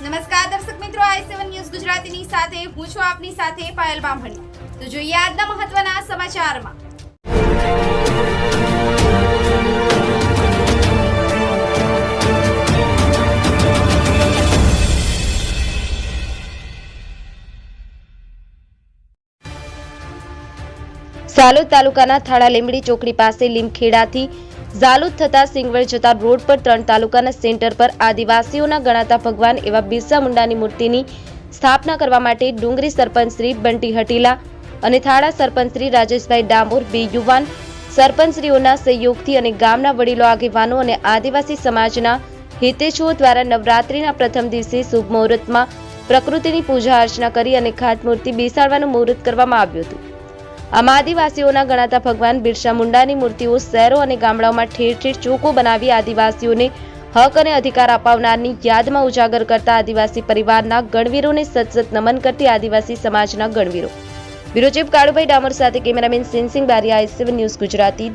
નમસ્કાર, દર્શક મિત્રો, આઈ સેવન ન્યૂઝ ગુજરાતીની સાથે, હું છું આપની સાથે પાયલ બામણી. તો જોઈએ આજના મહત્વના સમાચારમાં. સાલોદ તાલુકાના થાળા લીંબડી ચોકડી પાસે લીમખેડાથી ઝાલોદ થતા સિંગવડ જતા રોડ પર ત્રણ તાલુકાના સેન્ટર પર આદિવાસીઓના ગણાતા ભગવાન એવા બિરસા મુંડાની મૂર્તિની સ્થાપના કરવા માટે ડુંગરી સરપંચ શ્રી બંટી હટીલા અને થાળા સરપંચ શ્રી રાજેશભાઈ ડામોર, બે યુવાન સરપંચશ્રીઓના સહયોગથી અને ગામના વડીલો આગેવાનો અને આદિવાસી સમાજના હિતેચ્છુઓ દ્વારા નવરાત્રિના પ્રથમ દિવસે શુભ મુહૂર્તમાં પ્રકૃતિની પૂજા અર્ચના કરી અને ખાતમૂર્તિ બેસાડવાનું મુહૂર્ત કરવામાં આવ્યું હતું. આમ આદિવાસીઓના ગણાતા ભગવાન બિરસા મુંડાની મૂર્તિઓ શહેરો અને ગામડાઓમાં ઠેર ઠેર ચોકો બનાવી આદિવાસીઓને હક અને અધિકાર અપાવનારની યાદમાં ઉજાગર કરતા આદિવાસી પરિવારના ગણવીરોને સતસત નમન કરતી આદિવાસી સમાજના ગણવીરો. બ્યુરો ચીફ કાળુભાઈ ડામર સાથે cameraman Sinhsinh Baria I news Gujarati